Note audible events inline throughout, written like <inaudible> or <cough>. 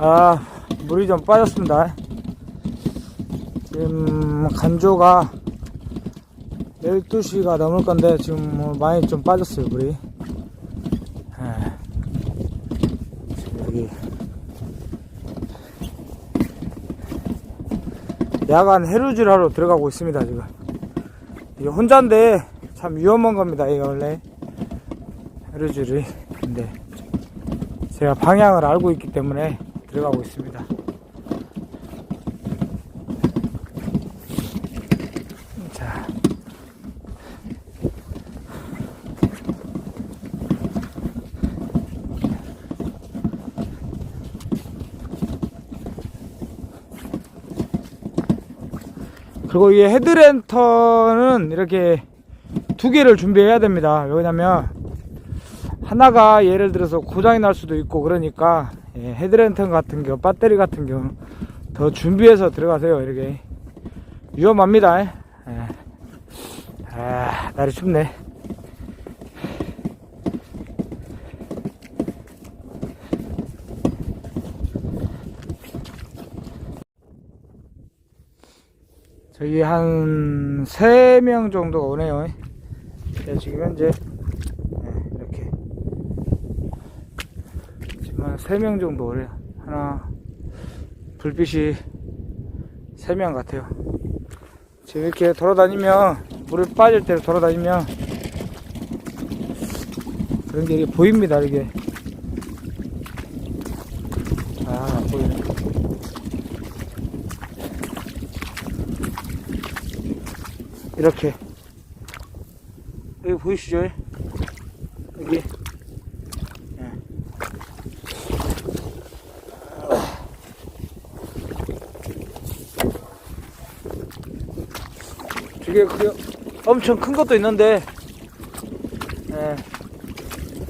아, 물이 좀 빠졌습니다. 지금 간조가 12시가 넘을 건데 지금 뭐 많이 좀 빠졌어요, 물이. 예. 지금 여기 야간 해루질 하러 들어가고 있습니다, 지금. 이게 혼자인데 참 위험한 겁니다, 이게 원래. 해루질이. 근데 제가 방향을 알고 있기 때문에 들어가고 있습니다. 자. 그리고 이 헤드랜턴은 이렇게 두 개를 준비해야 됩니다. 왜냐면 하나가 예를 들어서 고장이 날 수도 있고 그러니까 예, 헤드랜턴 같은 경우 배터리 같은 경우 더 준비해서 들어가세요 이렇게. 위험합니다. 예. 아 날이 춥네. 저희 한 3명 정도가 오네요. 네, 지금 현재 네, 이렇게 지금 한 3명 정도 오래요. 하나, 불빛이 3명 같아요. 지금 이렇게 돌아다니면, 물을 빠질 때 돌아다니면, 그런 게 이렇게 보입니다, 이게. 아, 안 보이네. 이렇게. 여기 보이시죠? 여기. 예. 저게 그 엄청 큰 것도 있는데 예.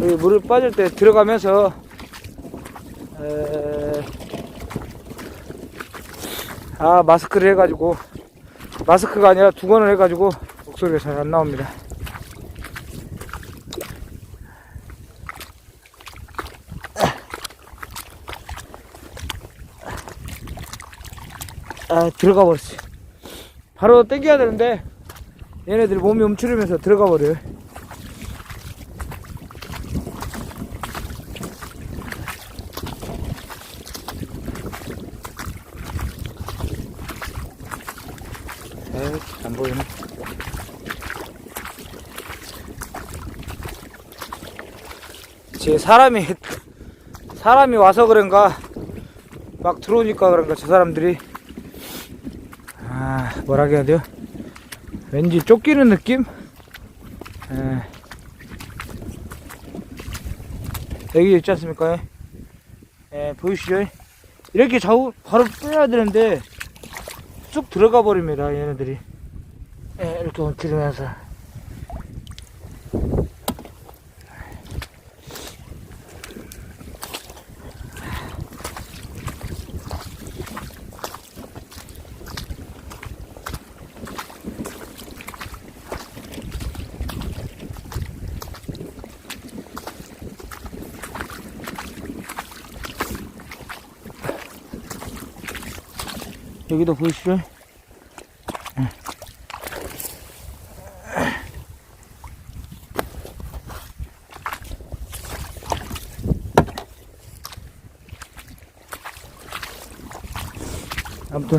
여기 물을 빠질 때 들어가면서 에... 아 마스크를 해가지고 마스크가 아니라 두건을 해가지고 목소리가 잘 안 나옵니다. 아 들어가 버렸어. 바로 땡겨야 되는데 얘네들이 몸이 움츠리면서 들어가 버려요. 에이, 안 보이네. 제 사람이 사람이 와서 그런가 막 들어오니까 그런가 저 사람들이 아 뭐라 해야 돼요? 왠지 쫓기는 느낌? 에. 여기 있지 않습니까? 예, 보이시죠? 이렇게 좌우 바로 빼야 되는데 쑥 들어가 버립니다 얘네들이. 예, 이렇게 움츠리면서 여기도 보이시죠? 예. 아무튼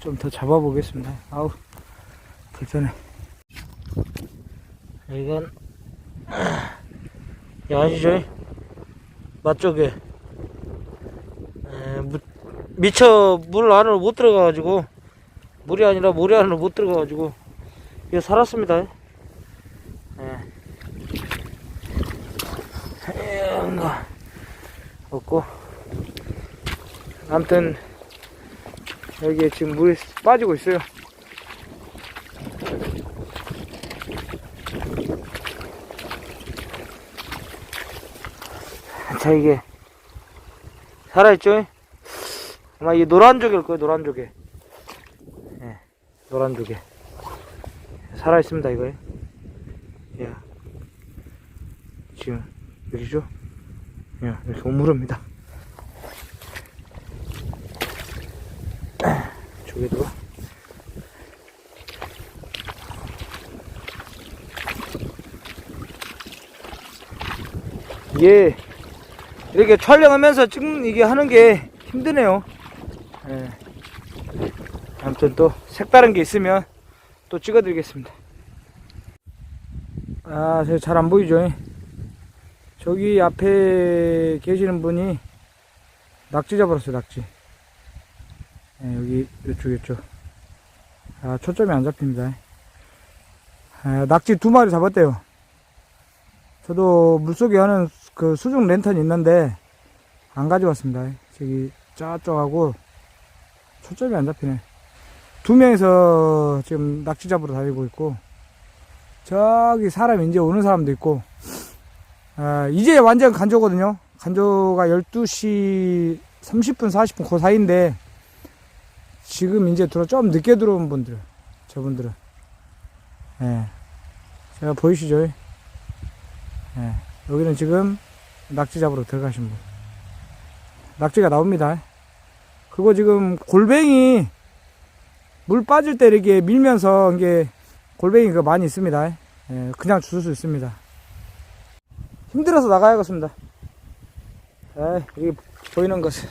좀 더 잡아보겠습니다. 아우 불편해. 이건 에, 무- 미처 물 안으로 못 들어가가지고 물이 아니라 모래 안으로 못 들어가가지고 이거 살았습니다. 예. 이런 거 없고 아무튼 여기에 지금 물이 빠지고 있어요. 자 이게 살아있죠? 아마 이 노란 조개일 거예요, 노란 조개. 예, 노란 조개. 살아있습니다, 이거에. 야. 지금, 여기죠? 야, 이렇게 오므릅니다. <clears throat> 조개도. 예. 이렇게 촬영하면서 찍는 이게 하는 게 힘드네요. 예. 아무튼 또 색다른 게 있으면 또 찍어드리겠습니다. 아, 잘 안 보이죠? 저기 앞에 계시는 분이 낙지 잡았어요, 낙지. 예, 여기, 이쪽, 이쪽. 아, 초점이 안 잡힙니다. 아, 낙지 두 마리 잡았대요. 저도 물속에 하는 그 수중 랜턴이 있는데, 안 가져왔습니다. 저기, 저쪽하고, 초점이 안 잡히네. 두 명이서 지금 낙지 잡으러 다니고 있고, 저기 사람 이제 오는 사람도 있고, 아, 이제 완전 간조거든요. 간조가 12시 30분, 40분 그 사이인데, 지금 이제 들어, 좀 늦게 들어온 분들, 저분들은. 예. 제가 보이시죠? 예. 여기는 지금 낙지 잡으러 들어가신 분. 낙지가 나옵니다. 그리고 지금 골뱅이 물 빠질 때 이렇게 밀면서 이게 골뱅이가 많이 있습니다. 예, 그냥 주울 수 있습니다. 힘들어서 나가야겠습니다. 아, 여기 보이는 것은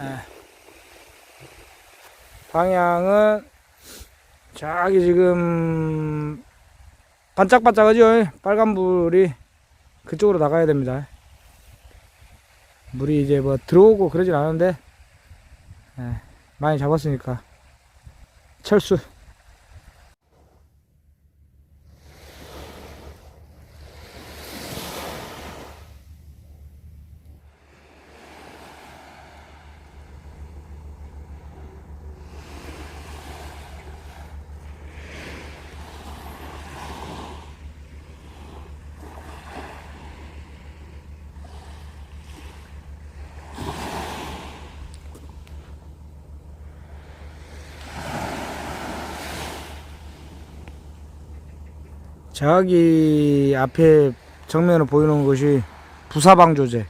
예. 방향은 저기 지금 반짝반짝하죠? 빨간 불이 그쪽으로 나가야 됩니다. 물이 이제 뭐 들어오고 그러진 않은데 예, 많이 잡았으니까 철수 저기 앞에 정면으로 보이는 것이 부사방조제